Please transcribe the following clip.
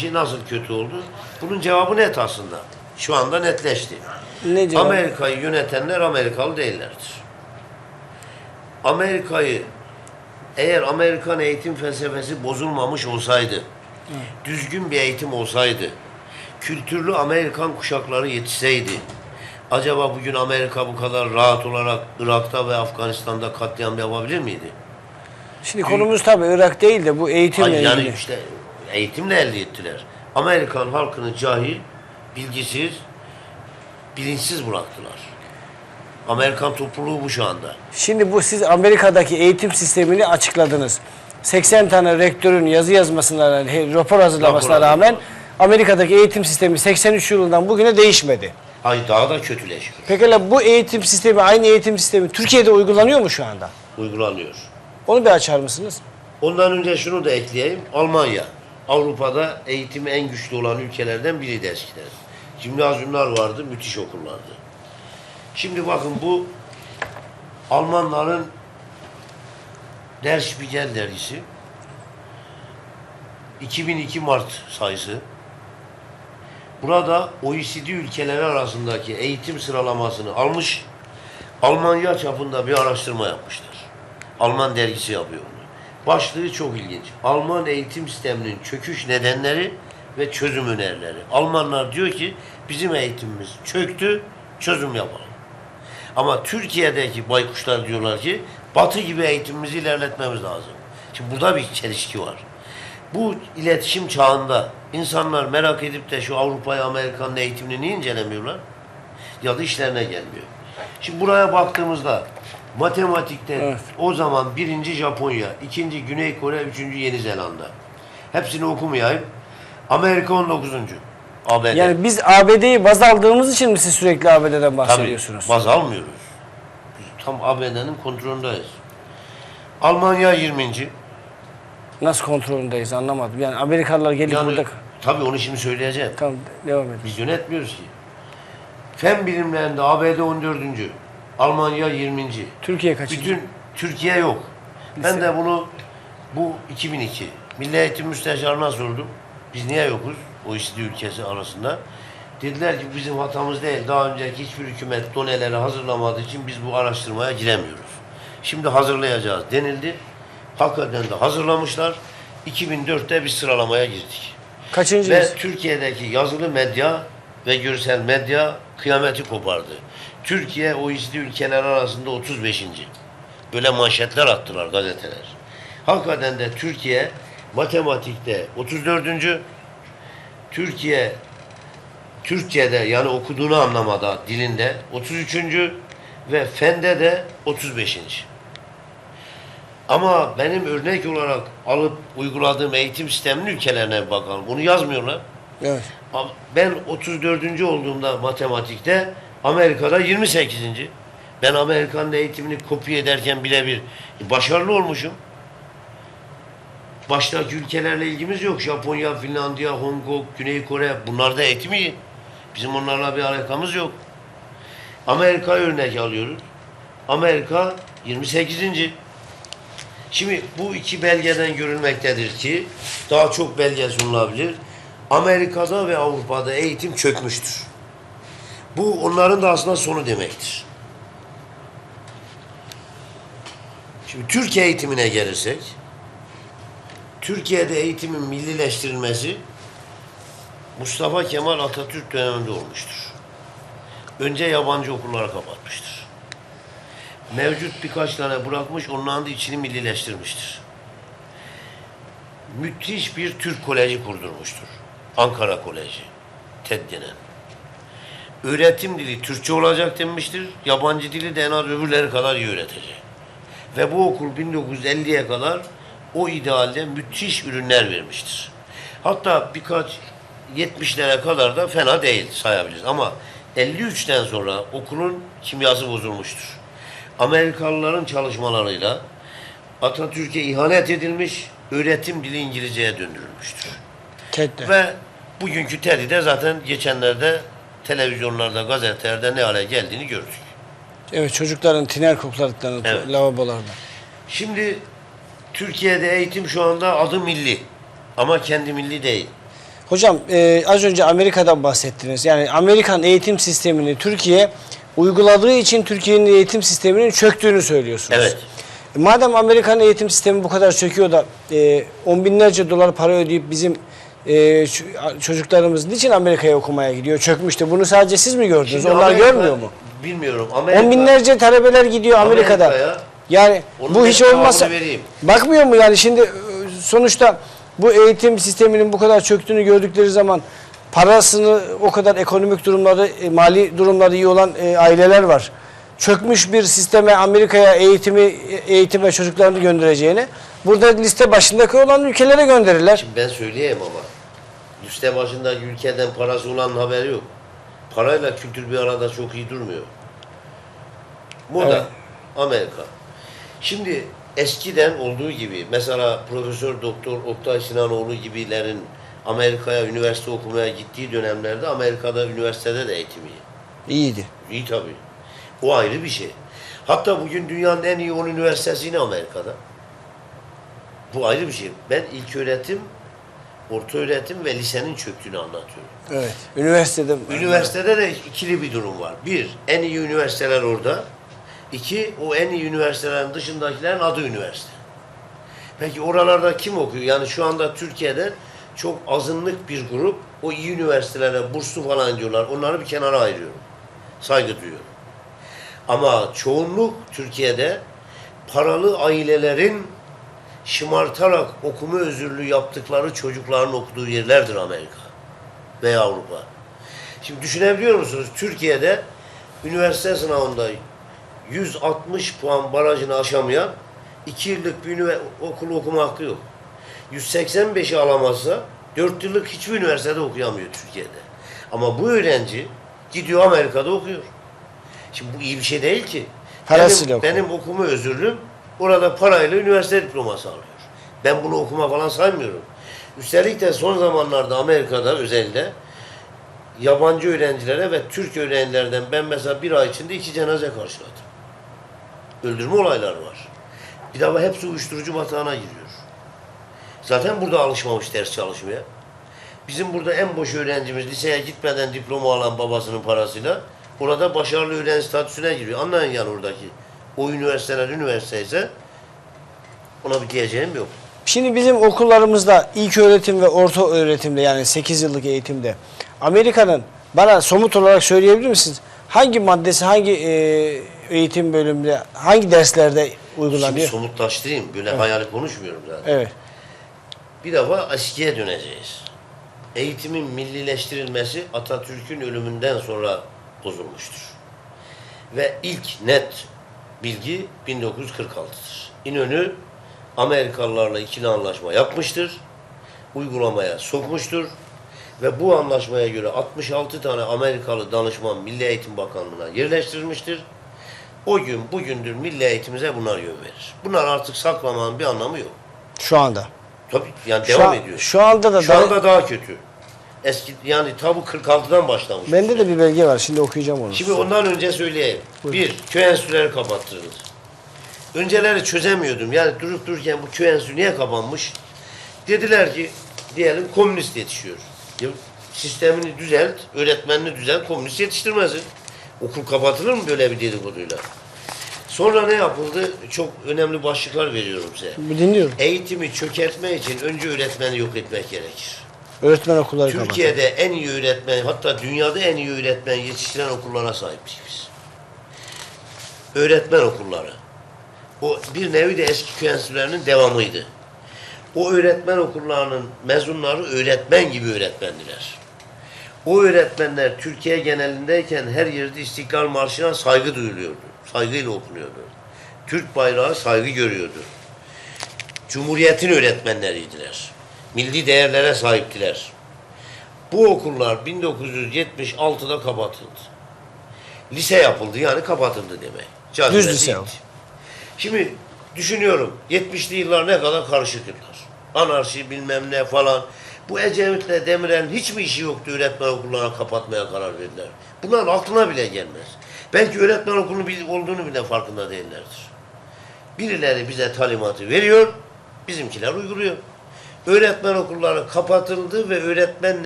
işi nasıl kötü oldu? Bunun cevabı net aslında. Şu anda netleşti. Ne? Amerika'yı yönetenler Amerikalı değillerdir. Amerika'yı eğer Amerikan eğitim felsefesi bozulmamış olsaydı, düzgün bir eğitim olsaydı, kültürlü Amerikan kuşakları yetişseydi, acaba bugün Amerika bu kadar rahat olarak Irak'ta ve Afganistan'da katliam yapabilir miydi? Şimdi konumuz tabii Irak değil de bu eğitimle Hayır, yani ilgili. işte eğitimle elde ettiler. Amerikan halkını cahil, bilgisiz, bilinçsiz bıraktılar. Amerikan topluluğu bu şu anda. Şimdi bu siz Amerika'daki eğitim sistemini açıkladınız. 80 tane rektörün yazı yazmasına, rapor hazırlamasına Rapor rağmen. Amerika'daki eğitim sistemi 83 yılından bugüne değişmedi. Ay daha da kötüleşiyor. Pekala bu eğitim sistemi, aynı eğitim sistemi Türkiye'de uygulanıyor mu şu anda? Uygulanıyor. Onu bir açar mısınız? Ondan önce şunu da ekleyeyim. Almanya. Avrupa'da eğitimi en güçlü olan ülkelerden biriydi eskiden. Gimnazyumlar vardı, müthiş okullardı. Şimdi bakın bu Almanların Der Spiegel dergisi 2002 Mart sayısı. Burada OECD ülkeleri arasındaki eğitim sıralamasını almış. Almanya çapında bir araştırma yapmışlar. Alman dergisi yapıyor bunu. Başlığı çok ilginç. Alman eğitim sisteminin çöküş nedenleri ve çözüm önerileri. Almanlar diyor ki bizim eğitimimiz çöktü, çözüm yapalım. Ama Türkiye'deki baykuşlar diyorlar ki batı gibi eğitimimizi ilerletmemiz lazım. Şimdi burada bir çelişki var. Bu iletişim çağında insanlar merak edip de şu Avrupa'yı, Amerika'nın eğitimini niye incelemiyorlar? Ya da işlerine gelmiyor. Şimdi buraya baktığımızda matematikte Evet. o zaman birinci Japonya, ikinci Güney Kore, üçüncü Yeni Zelanda. Hepsini okumayayım. Amerika 19. ABD. Yani biz ABD'yi baz aldığımız için mi siz sürekli ABD'den Tabii, bahsediyorsunuz? baz almıyoruz. Biz tam ABD'nin kontrolündeyiz. Almanya 20. Nasıl kontrolündeyiz anlamadım. Yani Amerikalılar gelip Yani, burada... tabii onu şimdi söyleyeceğim. Tamam devam edin. Biz yönetmiyoruz ki. Fen bilimlerinde ABD 14. Almanya 20. Türkiye kaçıncı? Bütün Türkiye yok. Ben de bunu bu 2002 Milli Eğitim Müsteşarı'na sordum. Biz niye yokuz OECD ülkesi arasında? Dediler ki bizim hatamız değil. Daha önceki hiçbir hükümet doneleri hazırlamadığı için biz bu araştırmaya giremiyoruz. Şimdi hazırlayacağız denildi. Hakikaten de hazırlamışlar. 2004'te bir sıralamaya girdik. Kaçıncıyız? Ve Türkiye'deki yazılı medya ve görsel medya kıyameti kopardı. Türkiye OECD ülkeler arasında 35. Böyle manşetler attılar gazeteler. Hakikaten de Türkiye matematikte 34. Türkiye Türkçe'de yani okuduğunu anlamada dilinde 33. ve fende de 35. Ama benim örnek olarak alıp uyguladığım eğitim sisteminin ülkelerine bakalım. Bunu yazmıyorlar. Evet. Ben 34. olduğumda matematikte Amerika'da 28. Ben Amerikan'ın eğitimini kopya ederken birebir başarılı olmuşum. Baştaki ülkelerle ilgimiz yok. Japonya, Finlandiya, Hong Kong, Güney Kore bunlarda eğitim iyi. Bizim onlarla bir alakamız yok. Amerika örnek alıyoruz. Amerika 28. Şimdi bu iki belgeden görülmektedir ki daha çok belge sunulabilir. Amerika'da ve Avrupa'da eğitim çökmüştür. Bu onların da aslında sonu demektir. Şimdi Türkiye eğitimine gelirsek, Türkiye'de eğitimin millileştirilmesi Mustafa Kemal Atatürk döneminde olmuştur. Önce yabancı okulları kapatmıştır. Mevcut birkaç tane bırakmış, onların da içini millileştirmiştir. Müthiş bir Türk koleji kurdurmuştur. Ankara Koleji. TED denen. Öğretim dili Türkçe olacak denmiştir. Yabancı dili de en az öbürleri kadar iyi öğretecek. Ve bu okul 1950'ye kadar o idealde müthiş ürünler vermiştir. Hatta birkaç 70'lere kadar da fena değil sayabiliriz. Ama 53'ten sonra okulun kimyası bozulmuştur. Amerikalıların çalışmalarıyla Atatürk'e ihanet edilmiş, öğretim dili İngilizceye döndürülmüştür. TED'de. Ve bugünkü TED'i de zaten geçenlerde televizyonlarda, gazetelerde ne hale geldiğini gördük. Evet çocukların tiner kokladıklarını Evet. lavabolarda. Şimdi Türkiye'de eğitim şu anda adı milli. Ama kendi milli değil. Hocam e, az önce Amerika'dan bahsettiniz. Yani Amerikan eğitim sistemini Türkiye uyguladığı için Türkiye'nin eğitim sisteminin çöktüğünü söylüyorsunuz. Evet. Madem Amerikan eğitim sistemi bu kadar çöküyor da e, on binlerce dolar para ödeyip bizim e, çocuklarımız niçin Amerika'ya okumaya gidiyor? Çökmüştü. Bunu sadece siz mi gördünüz? Şimdi Onlar Amerika- görmüyor mu? Bilmiyorum. Amerika, On binlerce talebeler gidiyor Amerika'da. Amerika'ya Yani onun bu hiç olmazsa bakmıyor mu yani şimdi e, sonuçta bu eğitim sisteminin bu kadar çöktüğünü gördükleri zaman parasını o kadar ekonomik durumları e, mali durumları iyi olan e, aileler var. Çökmüş bir sisteme Amerika'ya eğitimi e, eğitime çocuklarını göndereceğine burada liste başındaki olan ülkelere gönderirler. Şimdi ben söyleyeyim ama. Liste başındaki ülkeden parası olan haberi yok. Parayla kültür bir arada çok iyi durmuyor. Moda, Evet. Amerika. Şimdi eskiden olduğu gibi mesela Profesör Doktor Oktay Sinanoğlu gibilerin Amerika'ya üniversite okumaya gittiği dönemlerde Amerika'da üniversitede de eğitim iyi. İyiydi. İyi tabii. O ayrı bir şey. Hatta bugün dünyanın en iyi 10 üniversitesi yine Amerika'da. Bu ayrı bir şey. Ben ilk öğretim, orta öğretim ve lisenin çöktüğünü anlatıyorum. Evet. Üniversitede Üniversitede de ikili bir durum var. Bir, en iyi üniversiteler orada. İki, o en iyi üniversitelerin dışındakilerin adı üniversite. Peki oralarda kim okuyor? Yani şu anda Türkiye'de çok azınlık bir grup o iyi üniversitelere burslu falan diyorlar. Onları bir kenara ayırıyorum. Saygı duyuyorum. Ama çoğunluk Türkiye'de paralı ailelerin şımartarak okuma özürlüğü yaptıkları çocukların okuduğu yerlerdir Amerika veya Avrupa. Şimdi düşünebiliyor musunuz? Türkiye'de üniversite sınavında 160 puan barajını aşamayan 2 yıllık bir okul okuma hakkı yok. 185'i alamazsa 4 yıllık hiçbir üniversitede okuyamıyor Türkiye'de. Ama bu öğrenci gidiyor Amerika'da okuyor. Şimdi bu iyi bir şey değil ki. Parasıyla benim, benim okuma özürlüm orada parayla üniversite diploması alıyor. Ben bunu okuma falan saymıyorum. Üstelik de son zamanlarda Amerika'da özellikle yabancı öğrencilere ve Türk öğrencilerden ben mesela bir ay içinde iki cenaze karşıladım. Öldürme olayları var. Bir daha hepsi uyuşturucu batağına giriyor. Zaten burada alışmamış ders çalışmaya. Bizim burada en boş öğrencimiz liseye gitmeden diploma alan babasının parasıyla orada başarılı öğrenci statüsüne giriyor. Anlayın yani oradaki. O üniversiteler üniversite ise ona bir diyeceğim yok. Şimdi bizim okullarımızda ilk öğretim ve orta öğretimde yani 8 yıllık eğitimde Amerika'nın bana somut olarak söyleyebilir misiniz? Hangi maddesi hangi e, eğitim bölümünde hangi derslerde Şimdi uygulanıyor? somutlaştırayım. Böyle hayali konuşmuyorum zaten. Evet. Bir defa eskiye döneceğiz. Eğitimin millileştirilmesi Atatürk'ün ölümünden sonra bozulmuştur. Ve ilk net bilgi 1946'dır. İnönü Amerikalılarla ikili anlaşma yapmıştır. Uygulamaya sokmuştur. Ve bu anlaşmaya göre 66 tane Amerikalı danışman Milli Eğitim Bakanlığı'na yerleştirilmiştir. O gün bugündür milli eğitimize bunlar yön verir. Bunlar artık saklamanın bir anlamı yok. Şu anda. Tabii yani Şu, devam an- ediyor. şu anda da Şu anda daha kötü. Eski yani tabu 46'dan başlamış. bende de bir belge var. Şimdi okuyacağım onu. Şimdi ondan önce söyleyeyim. Bir, köy enstitüleri kapattırıldı. Önceleri çözemiyordum. Yani durup dururken bu köy enstitüsü niye kapanmış? Dediler ki diyelim komünist yetişiyor. Ya sistemini düzelt, öğretmenini düzelt, komünist yetiştirmesin. Okul kapatılır mı böyle bir dedikoduyla? Sonra ne yapıldı? Çok önemli başlıklar veriyorum size. Dinliyorum. Eğitimi çökertme için önce öğretmeni yok etmek gerekir. Öğretmen okulları. Türkiye'de en iyi öğretmen, hatta dünyada en iyi öğretmen yetiştiren okullara sahibiz biz. Öğretmen okulları. O bir nevi de eski köy devamıydı. O öğretmen okullarının mezunları öğretmen gibi öğretmendiler. O öğretmenler Türkiye genelindeyken her yerde İstiklal Marşı'na saygı duyuluyordu. Saygıyla okunuyordu. Türk bayrağı saygı görüyordu. Cumhuriyetin öğretmenleriydiler. Milli değerlere sahiptiler. Bu okullar 1976'da kapatıldı. Lise yapıldı yani kapatıldı demek. Cazibesi Düz lise. Şimdi düşünüyorum 70'li yıllar ne kadar karışık yıllar. Anarşi bilmem ne falan. Bu Ecevit'le Demirel'in hiç mi işi yoktu öğretmen okullarını kapatmaya karar verdiler. Bunların aklına bile gelmez. Belki öğretmen okulunun olduğunu bile farkında değillerdir. Birileri bize talimatı veriyor, bizimkiler uyguluyor. Öğretmen okulları kapatıldı ve öğretmen